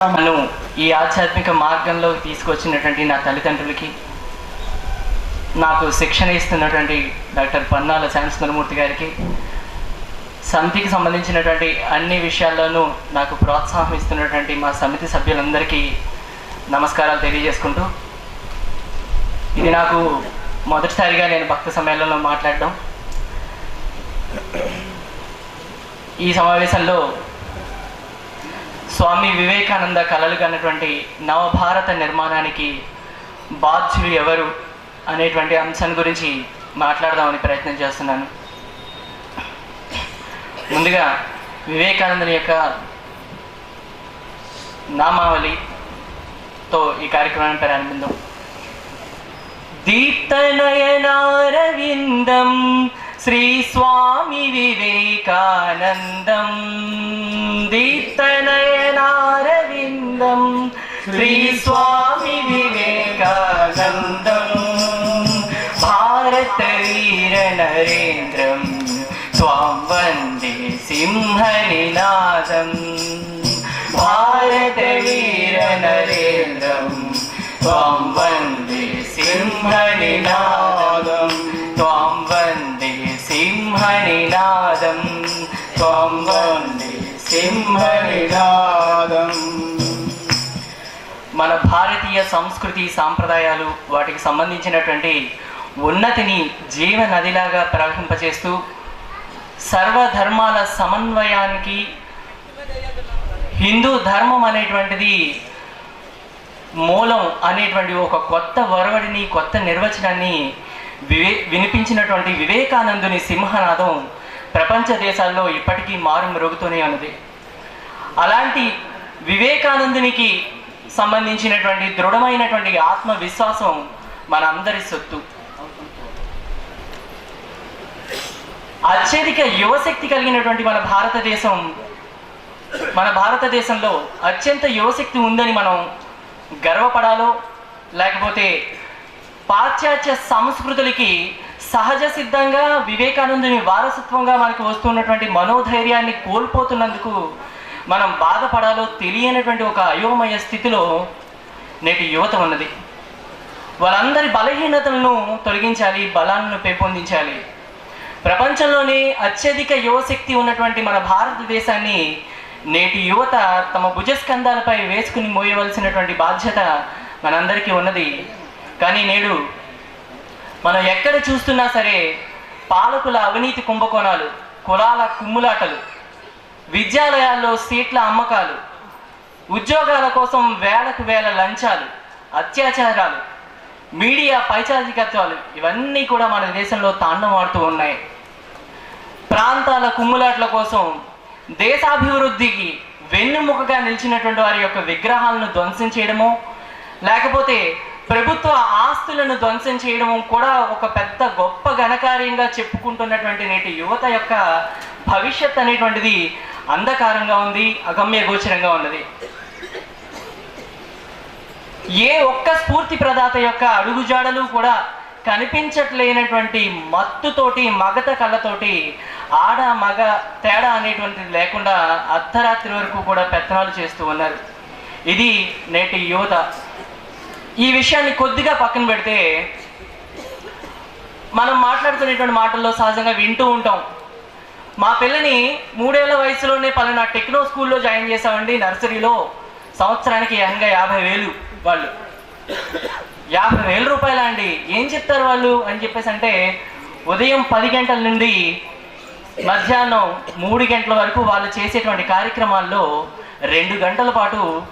నన్ను ఈ ఆధ్యాత్మిక మార్గంలో తీసుకొచ్చినటువంటి నా తల్లిదండ్రులకి నాకు శిక్షణ ఇస్తున్నటువంటి డాక్టర్ పన్నాల శాంతసుందరమూర్తి గారికి సమితికి సంబంధించినటువంటి అన్ని విషయాల్లోనూ నాకు ప్రోత్సాహం ఇస్తున్నటువంటి మా సమితి సభ్యులందరికీ నమస్కారాలు తెలియజేసుకుంటూ ఇది నాకు మొదటిసారిగా నేను భక్త సమ్మేళనంలో మాట్లాడడం. ఈ సమావేశంలో స్వామి వివేకానంద కలలు కన్నటువంటి నవభారత నిర్మాణానికి బాధ్యులు ఎవరు అనేటువంటి అంశం గురించి మాట్లాడదామని ప్రయత్నం చేస్తున్నాను. ముందుగా వివేకానందుని యొక్క నామావళితో ఈ కార్యక్రమాన్ని ప్రారంభిద్దాం. దీప్తనయనారవిందం శ్రీ స్వామి వివేకానందం దీప్తనయనారవిందం శ్రీ స్వామి వివేకానందం భారత వీర నరేంద్రం స్వాం వందే సింహనినాదం భారత వీర నరేంద్రం త్వాం వందే సింహనినాదం త్వాం వందే సింహనినాదం మన భారతీయ సంస్కృతి సాంప్రదాయాలు వాటికి సంబంధించినటువంటి ఉన్నతిని జీవ నదిలాగా ప్రవహింపచేస్తూ సర్వధర్మాల సమన్వయానికి హిందూ ధర్మం అనేటువంటిది మూలం అనేటువంటి ఒక కొత్త వరవడిని కొత్త నిర్వచనాన్ని వివే వినిపించినటువంటి వివేకానందుని సింహనాదం ప్రపంచ దేశాల్లో ఇప్పటికీ మారు మరుగుతూనే ఉన్నది. అలాంటి వివేకానందునికి సంబంధించినటువంటి దృఢమైనటువంటి ఆత్మవిశ్వాసం మన అందరి సొత్తు. అత్యధిక యువశక్తి కలిగినటువంటి మన భారతదేశం మన భారతదేశంలో అత్యంత యువశక్తి ఉందని మనం గర్వపడాలో లేకపోతే పాశ్చాత్య సంస్కృతులకి సహజ సిద్ధంగా వివేకానందుని వారసత్వంగా మనకు వస్తున్నటువంటి మనోధైర్యాన్ని కోల్పోతున్నందుకు మనం బాధపడాలో తెలియనటువంటి ఒక అయోమయ స్థితిలో నేటి యువత ఉన్నది. వాళ్ళందరి బలహీనతలను తొలగించాలి బలాలను పెంపొందించాలి. ప్రపంచంలోనే అత్యధిక యువశక్తి ఉన్నటువంటి మన భారతదేశాన్ని నేటి యువత తమ భుజస్కంధాలపై వేసుకుని మోయవలసినటువంటి బాధ్యత మనందరికీ ఉన్నది. కానీ నేడు మనం ఎక్కడ చూస్తున్నా సరే పాలకుల అవినీతి కుంభకోణాలు కులాల కుమ్ములాటలు విద్యాలయాల్లో సీట్ల అమ్మకాలు ఉద్యోగాల కోసం వేలకు వేల లంచాలు అత్యాచారాలు మీడియా పైచాధికత్వాలు ఇవన్నీ కూడా మన దేశంలో తాండవాడుతూ ఉన్నాయి. ప్రాంతాల కుమ్ములాట్ల కోసం దేశాభివృద్ధికి వెన్నుముకగా నిలిచినటువంటి వారి యొక్క విగ్రహాలను ధ్వంసం చేయడము లేకపోతే ప్రభుత్వ ఆస్తులను ధ్వంసం చేయడం కూడా ఒక పెద్ద గొప్ప ఘనకార్యంగా చెప్పుకుంటున్నటువంటి నేటి యువత యొక్క భవిష్యత్ అనేటువంటిది అంధకారంగా ఉంది అగమ్య గోచరంగా ఉన్నది. ఏ ఒక్క స్ఫూర్తి ప్రదాత యొక్క అడుగుజాడలు కూడా కనిపించట్లేనటువంటి మత్తుతోటి మగత కళ్ళతోటి ఆడ మగ తేడా అనేటువంటిది లేకుండా అర్ధరాత్రి వరకు కూడా పెత్తనాలు చేస్తూ ఉన్నారు. ఇది నేటి యువత. ఈ విషయాన్ని కొద్దిగా పక్కన పెడితే మనం మాట్లాడుతున్నటువంటి మాటల్లో సహజంగా వింటూ ఉంటాం. మా పిల్లని మూడేళ్ళ వయసులోనే పలానా టెక్నో స్కూల్లో జాయిన్ చేసామండి నర్సరీలో. సంవత్సరానికి ఏకంగా యాభై వేలు వాళ్ళు. యాభై వేల రూపాయలా అండి? ఏం చెప్తారు వాళ్ళు? అని చెప్పేసి అంటే ఉదయం పది గంటల నుండి మధ్యాహ్నం మూడు గంటల వరకు వాళ్ళు చేసేటువంటి కార్యక్రమాల్లో రెండు గంటల పాటు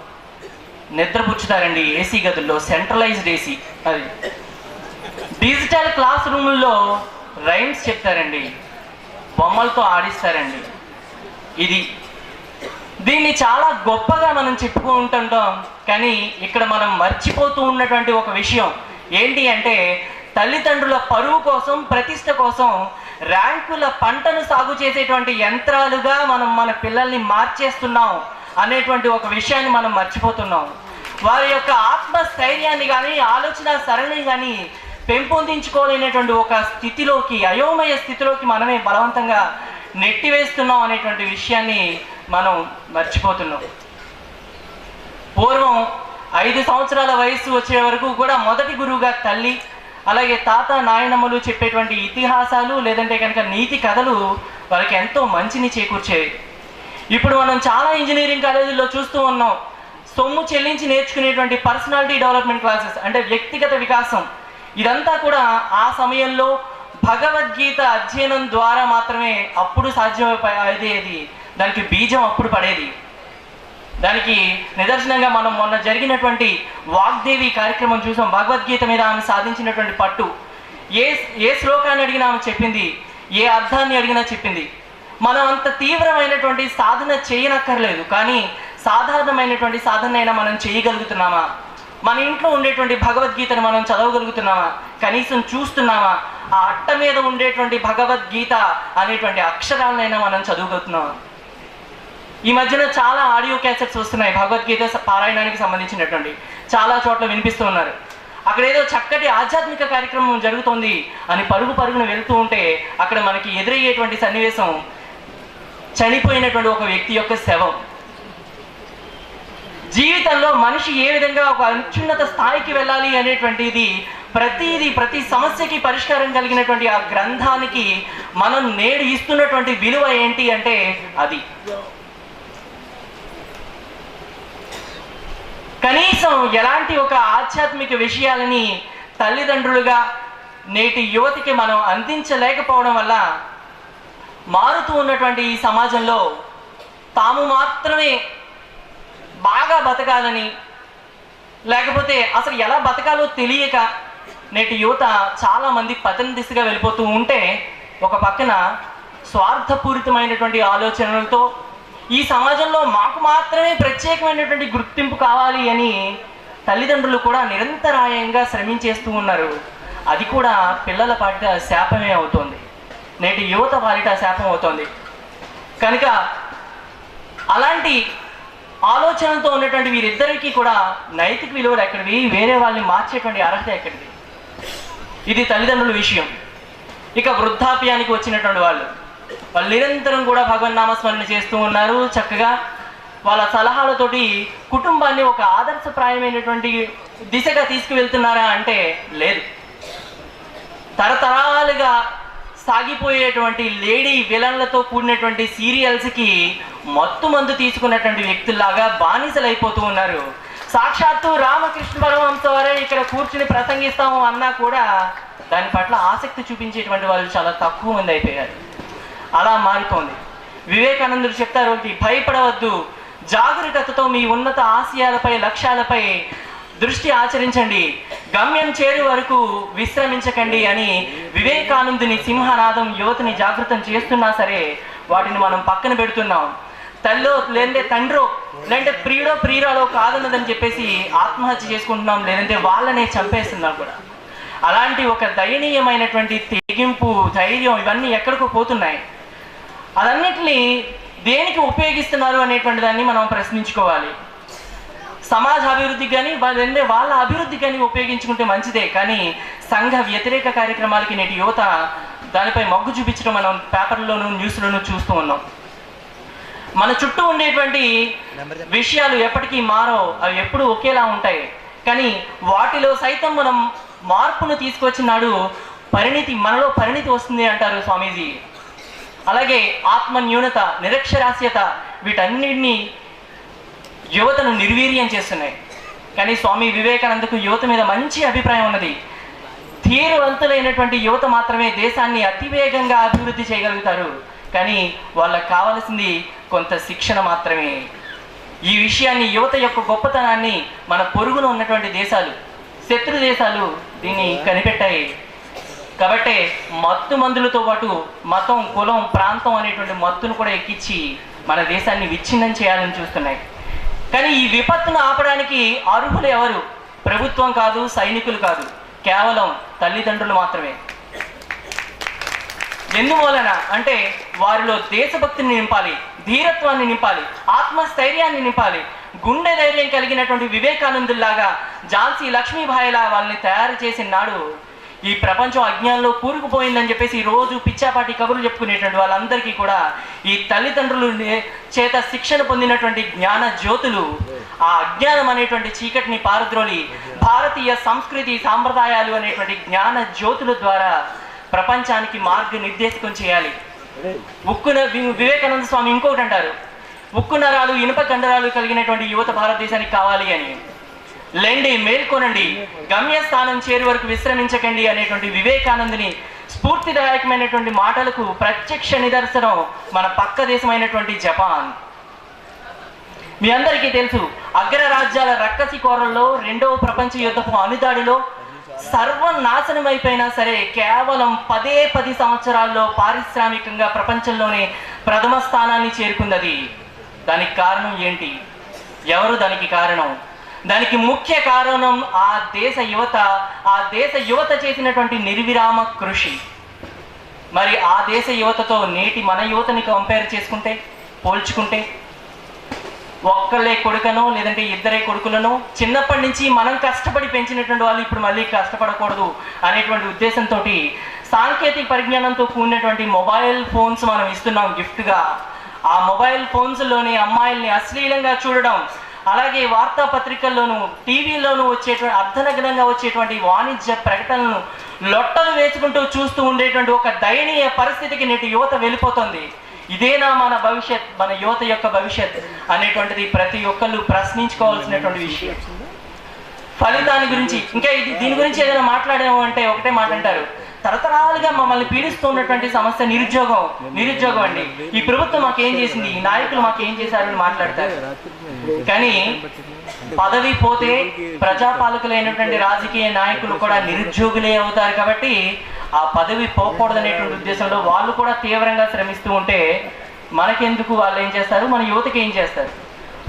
నిద్రపుచ్చుతారండి ఏసీ గదుల్లో సెంట్రలైజ్డ్ ఏసీ అది డిజిటల్ క్లాస్ రూముల్లో రైమ్స్ చెప్తారండి. బొమ్మలతో ఆడిస్తారండి. ఇది దీన్ని చాలా గొప్పగా మనం చెప్పుకుంటుంటాం కానీ ఇక్కడ మనం మర్చిపోతూ ఉన్నటువంటి ఒక విషయం ఏంటి అంటే తల్లిదండ్రుల పరువు కోసం ప్రతిష్ట కోసం ర్యాంకుల పంటను సాగు చేసేటువంటి యంత్రాలుగా మనం మన పిల్లల్ని మార్చేస్తున్నాం. అనేటువంటి ఒక విషయాన్ని మనం మర్చిపోతున్నాం. వారి యొక్క ఆత్మస్థైర్యాన్ని కానీ ఆలోచన సరళిని కానీ పెంపొందించుకోలేనటువంటి ఒక స్థితిలోకి అయోమయ స్థితిలోకి మనమే బలవంతంగా నెట్టివేస్తున్నాం అనేటువంటి విషయాన్ని మనం మర్చిపోతున్నాం. పూర్వం ఐదు సంవత్సరాల వయసు వచ్చే వరకు కూడా మొదటి గురువుగా తల్లి అలాగే తాత నాయనమ్మలు చెప్పేటువంటి ఇతిహాసాలు లేదంటే కనుక నీతి కథలు వాళ్ళకి ఎంతో మంచిని చేకూర్చేవి. ఇప్పుడు మనం చాలా ఇంజనీరింగ్ కాలేజీల్లో చూస్తూ ఉన్నాం. సొమ్ము చెల్లించి నేర్చుకునేటువంటి పర్సనాలిటీ డెవలప్మెంట్ క్లాసెస్ అంటే వ్యక్తిగత వికాసం ఇదంతా కూడా ఆ సమయంలో భగవద్గీత అధ్యయనం ద్వారా మాత్రమే అప్పుడు సాధ్యమయ్యేది దానికి బీజం అప్పుడు పడేది. దానికి నిదర్శనంగా మనం మొన్న జరిగినటువంటి వాగ్దేవి కార్యక్రమం చూసాం. భగవద్గీత మీద ఆమె సాధించినటువంటి పట్టు. ఏ ఏ శ్లోకాన్ని అడిగినా ఆమె చెప్పింది ఏ అర్థాన్ని అడిగినా చెప్పింది. మనం అంత తీవ్రమైనటువంటి సాధన చేయనక్కర్లేదు కానీ సాధారణమైనటువంటి సాధన అయినా మనం చేయగలుగుతున్నామా? మన ఇంట్లో ఉండేటువంటి భగవద్గీతను మనం చదవగలుగుతున్నామా? కనీసం చూస్తున్నామా? ఆ అట్ట మీద ఉండేటువంటి భగవద్గీత అనేటువంటి అక్షరాలనైనా మనం చదవగలుగుతున్నామా? ఈ మధ్యన చాలా ఆడియో క్యాసెట్స్ వస్తున్నాయి భగవద్గీత పారాయణానికి సంబంధించినటువంటి. చాలా చోట్ల వినిపిస్తూ ఉన్నారు. అక్కడ ఏదో చక్కటి ఆధ్యాత్మిక కార్యక్రమం జరుగుతోంది అని పరుగు పరుగున వెళ్తూ ఉంటే అక్కడ మనకి ఎదురయ్యేటువంటి సన్నివేశం చనిపోయినటువంటి ఒక వ్యక్తి యొక్క శవం. జీవితంలో మనిషి ఏ విధంగా ఒక అత్యున్నత స్థాయికి వెళ్ళాలి అనేటువంటిది ప్రతిది ప్రతి సమస్యకి పరిష్కారం కలిగినటువంటి ఆ గ్రంథానికి మనం నేడు ఇస్తున్నటువంటి విలువ ఏంటి అంటే అది. కనీసం ఎలాంటి ఒక ఆధ్యాత్మిక విషయాలని తల్లిదండ్రులుగా నేటి యువతికి మనం అందించలేకపోవడం వల్ల మారుతూ ఉన్నటువంటి ఈ సమాజంలో తాము మాత్రమే బాగా బతకాలని లేకపోతే అసలు ఎలా బతకాలో తెలియక నేటి యువత చాలామంది పతన దిశగా వెళ్ళిపోతూ ఉంటే ఒక పక్కన స్వార్థపూరితమైనటువంటి ఆలోచనలతో ఈ సమాజంలో మాకు మాత్రమే ప్రత్యేకమైనటువంటి గుర్తింపు కావాలి అని తల్లిదండ్రులు కూడా నిరంతరాయంగా శ్రమించేస్తూ ఉన్నారు. అది కూడా పిల్లల పాటిట శాపమే అవుతోంది. నేటి యువత పాలిట శాపం అవుతోంది. కనుక అలాంటి ఆలోచనతో ఉన్నటువంటి వీరిద్దరికీ కూడా నైతిక విలువలు ఎక్కడివి? వేరే వాళ్ళని మార్చేటువంటి అర్హత ఎక్కడిది? ఇది తల్లిదండ్రుల విషయం. ఇక వృద్ధాప్యానికి వచ్చినటువంటి వాళ్ళు. వాళ్ళు నిరంతరం కూడా భగవన్ నామస్మరణ చేస్తూ ఉన్నారు. చక్కగా వాళ్ళ సలహాలతోటి కుటుంబాన్ని ఒక ఆదర్శప్రాయమైనటువంటి దిశగా తీసుకువెళ్తున్నారా అంటే లేదు. తరతరాలుగా సాగిపోయేటువంటి లేడీ విలన్లతో కూడినటువంటి సీరియల్స్కి మత్తు మందు తీసుకున్నటువంటి వ్యక్తుల్లాగా బానిసలైపోతూ ఉన్నారు. సాక్షాత్తు రామకృష్ణ పరమహంస వారే ఇక్కడ కూర్చుని ప్రసంగిస్తాము అన్నా కూడా దాని పట్ల ఆసక్తి చూపించేటువంటి వాళ్ళు చాలా తక్కువ మంది అయిపోయారు. అలా మారుతోంది వివేకానందుడు చెప్తారు ఒకటి భయపడవద్దు. జాగరూకతతో మీ ఉన్నత ఆశయాలపై లక్ష్యాలపై దృష్టి ఆచరించండి. గమ్యం చేరు వరకు విశ్రమించకండి అని వివేకానందుని సింహనాదం యువతిని జాగృతం చేస్తున్నా సరే వాటిని మనం పక్కన పెడుతున్నాం. తల్లో లేదంటే తండ్రో లేదంటే ప్రియుడో ప్రియురాలో కాదన్నదని చెప్పేసి ఆత్మహత్య చేసుకుంటున్నాం లేదంటే వాళ్ళనే చంపేస్తున్నాం కూడా. అలాంటి ఒక దయనీయమైనటువంటి తెగింపు ధైర్యం ఇవన్నీ ఎక్కడికో పోతున్నాయి. అదన్నిటిని దేనికి ఉపయోగిస్తున్నారు అనేటువంటి దాన్ని మనం ప్రశ్నించుకోవాలి. సమాజ అభివృద్ధికి కానీ వాళ్ళంటే వాళ్ళ అభివృద్ధికి కానీ ఉపయోగించుకుంటే మంచిదే. కానీ సంఘ వ్యతిరేక కార్యక్రమాలకి నేటి యువత దానిపై మొగ్గు చూపించడం మనం పేపర్లోను న్యూస్లోను చూస్తూ ఉన్నాం. మన చుట్టూ ఉండేటువంటి విషయాలు ఎప్పటికీ మారో అవి ఎప్పుడు ఒకేలా ఉంటాయి. కానీ వాటిలో సైతం మనం మార్పును తీసుకొచ్చినాడు పరిణితి మనలో పరిణితి వస్తుంది అంటారు స్వామీజీ. అలాగే ఆత్మ న్యూనత నిరక్షరాస్యత వీటన్నిటిని యువతను నిర్వీర్యం చేస్తున్నాయి. కానీ స్వామి వివేకానందకు యువత మీద మంచి అభిప్రాయం ఉన్నది. ధీరవంతులైనటువంటి యువత మాత్రమే దేశాన్ని అతివేగంగా అభివృద్ధి చేయగలుగుతారు. కానీ వాళ్ళకు కావలసింది కొంత శిక్షణ మాత్రమే. ఈ విషయాన్ని యువత యొక్క గొప్పతనాన్ని మన పొరుగున ఉన్నటువంటి దేశాలు శత్రు దేశాలు దీన్ని కనిపెట్టాయి. కాబట్టి మత్తు మందులతో పాటు మతం కులం ప్రాంతం అనేటువంటి మత్తును కూడా ఎక్కించి మన దేశాన్ని విచ్ఛిన్నం చేయాలని చూస్తున్నాయి. కానీ ఈ విపత్తును ఆపడానికి అర్హులు ఎవరు? ప్రభుత్వం కాదు సైనికులు కాదు. కేవలం తల్లిదండ్రులు మాత్రమే. ఎందువలన? అంటే వారిలో దేశభక్తిని నింపాలి ధీరత్వాన్ని నింపాలి ఆత్మస్థైర్యాన్ని నింపాలి. గుండె ధైర్యం కలిగినటువంటి వివేకానందుల్లాగా ఝాన్సీ లక్ష్మీబాయిలా వాళ్ళని తయారు చేసిన నాడు ఈ ప్రపంచం అజ్ఞానంలో కూరుకుపోయిందని చెప్పేసి ఈ రోజు పిచ్చాపాటి కబుర్లు చెప్పుకునేటువంటి వాళ్ళందరికీ కూడా ఈ తల్లిదండ్రులు నే- చేత శిక్షణ పొందినటువంటి జ్ఞాన జ్యోతులు ఆ అజ్ఞానం అనేటువంటి చీకటిని పారద్రోలి భారతీయ సంస్కృతి సాంప్రదాయాలు అనేటువంటి జ్ఞాన జ్యోతుల ద్వారా ప్రపంచానికి మార్గనిర్దేశకం చేయాలి. ఉక్కున వివేకానంద స్వామి ఇంకొకటి అంటారు ఉక్కు నరాలు ఇనుప కండరాలు కలిగినటువంటి యువత భారతదేశానికి కావాలి అని. లేండి మేల్కొనండి. గమ్యస్థానం చేరు వరకు విశ్రమించకండి అనేటువంటి వివేకానందుని స్ఫూర్తిదాయకమైనటువంటి మాటలకు ప్రత్యక్ష నిదర్శనం మన పక్క దేశమైనటువంటి జపాన్. మీ అందరికీ తెలుసు అగ్రరాజ్యాల రక్కసి కోరల్లో రెండవ ప్రపంచ యుద్ధపు అనుదాడిలో సర్వనాశనం అయిపోయినా సరే కేవలం పదే పది సంవత్సరాల్లో పారిశ్రామికంగా ప్రపంచంలోనే ప్రథమ స్థానాన్ని చేరుకుంది దానికి కారణం ఏంటి? ఎవరు దానికి కారణం? దానికి ముఖ్య కారణం ఆ దేశ యువత ఆ దేశ యువత చేసినటువంటి నిర్విరామ కృషి. మరి ఆ దేశ యువతతో నేటి మన యువతని కంపేర్ చేసుకుంటే పోల్చుకుంటే ఒక్కళ్ళే కొడుకనో లేదంటే ఇద్దరే కొడుకులను చిన్నప్పటి నుంచి మనం కష్టపడి పెంచినటువంటి వాళ్ళు ఇప్పుడు మళ్ళీ కష్టపడకూడదు అనేటువంటి ఉద్దేశంతో సాంకేతిక పరిజ్ఞానంతో కూడినటువంటి మొబైల్ ఫోన్స్ మనం ఇస్తున్నాం గిఫ్ట్గా. ఆ మొబైల్ ఫోన్స్లోని అమ్మాయిల్ని అశ్లీలంగా చూడడం అలాగే వార్తాపత్రికల్లోనూ టీవీలోనూ వచ్చేటువంటి అర్ధనగ్నంగా వచ్చేటువంటి వాణిజ్య ప్రకటనలను లొట్టలు వేసుకుంటూ చూస్తూ ఉండేటువంటి ఒక దయనీయ పరిస్థితికి నేటి యువత వెళ్ళిపోతుంది. ఇదేనా మన భవిష్యత్ మన యువత యొక్క భవిష్యత్ అనేటువంటిది ప్రతి ఒక్కళ్ళు ప్రశ్నించుకోవాల్సినటువంటి విషయం. ఫలితాన్ని గురించి ఇంకా ఇది దీని గురించి ఏదైనా మాట్లాడాము అంటే ఒకటే మాట అంటారు. తరతరాలుగా మమ్మల్ని పీడిస్తున్నటువంటి సమస్య నిరుద్యోగం నిరుద్యోగం అండి. ఈ ప్రభుత్వం మాకేం చేసింది? ఈ నాయకులు మాకేం చేశారని మాట్లాడతారు. కానీ పదవి పోతే ప్రజాపాలకులైనటువంటి రాజకీయ నాయకులు కూడా నిరుద్యోగులే అవుతారు కాబట్టి ఆ పదవి పోకూడదనేటువంటి ఉద్దేశంలో వాళ్ళు కూడా తీవ్రంగా శ్రమిస్తూ ఉంటే మనకెందుకు వాళ్ళు ఏం చేస్తారు? మన యువతకి ఏం చేస్తారు?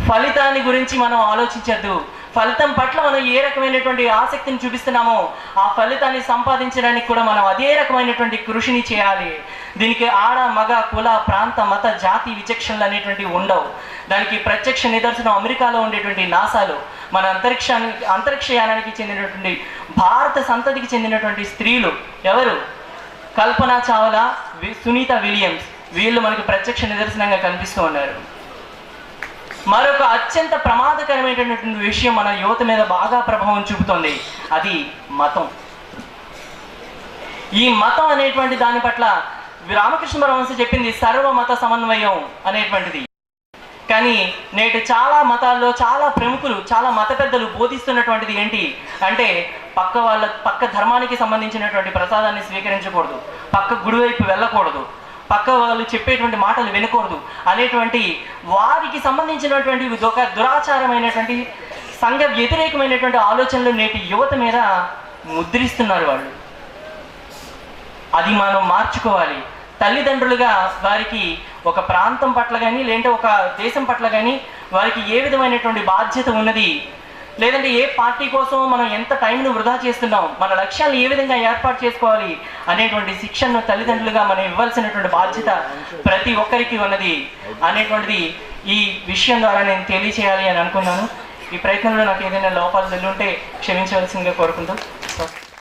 ఫలితాన్ని గురించి మనం ఆలోచించద్దు. ఫలితం పట్ల మనం ఏ రకమైనటువంటి ఆసక్తిని చూపిస్తున్నామో ఆ ఫలితాన్ని సంపాదించడానికి కూడా మనం అదే రకమైనటువంటి కృషిని చేయాలి. దీనికి ఆడ మగ కుల ప్రాంత మత జాతి విచక్షణలు అనేటువంటివి ఉండవు. దానికి ప్రత్యక్ష నిదర్శనం అమెరికాలో ఉండేటువంటి నాసాలు మన అంతరిక్షానికి అంతరిక్షయానానికి చెందినటువంటి భారత సంతతికి చెందినటువంటి స్త్రీలు ఎవరు? కల్పన చావ్లా వి- సునీత విలియమ్స్. వీళ్ళు మనకి ప్రత్యక్ష నిదర్శనంగా కనిపిస్తూ ఉన్నారు. మరొక అత్యంత ప్రమాదకరమైనటువంటి విషయం మన యువత మీద బాగా ప్రభావం చూపుతోంది. అది మతం. ఈ మతం అనేటువంటి దాని పట్ల రామకృష్ణ పరమహంస చెప్పింది సర్వ మత సమన్వయం అనేటువంటిది. కానీ నేటి చాలా మతాల్లో చాలా ప్రముఖులు చాలా మత పెద్దలు బోధిస్తున్నటువంటిది ఏంటి అంటే పక్క వాళ్ళ పక్క ధర్మానికి సంబంధించినటువంటి ప్రసాదాన్ని స్వీకరించకూడదు పక్క గుడి వైపు వెళ్ళకూడదు పక్క వాళ్ళు చెప్పేటువంటి మాటలు వినకూడదు అనేటువంటి వారికి సంబంధించినటువంటి ఒక దురాచారమైనటువంటి సంఘ వ్యతిరేకమైనటువంటి ఆలోచనలు నేటి యువత మీద ముద్రిస్తున్నారు వాళ్ళు. అది మనం మార్చుకోవాలి. తల్లిదండ్రులుగా వారికి ఒక ప్రాంతం పట్ల కానీ లేదంటే ఒక దేశం పట్ల కానీ వారికి ఏ విధమైనటువంటి బాధ్యత ఉన్నది? లేదంటే ఏ పార్టీ కోసం మనం ఎంత టైంను వృధా చేస్తున్నాం? మన లక్ష్యాలు ఏ విధంగా ఏర్పాటు చేసుకోవాలి? అనేటువంటి శిక్షణను తల్లిదండ్రులుగా మనం ఇవ్వాల్సినటువంటి బాధ్యత ప్రతి ఒక్కరికి ఉన్నది. అనేటువంటిది ఈ విషయం ద్వారా నేను తెలియచేయాలి అని అనుకున్నాను. ఈ ప్రయత్నంలో నాకు ఏదైనా లోపాలు ఉంటే క్షమించవలసిందిగా కోరుకుంటూ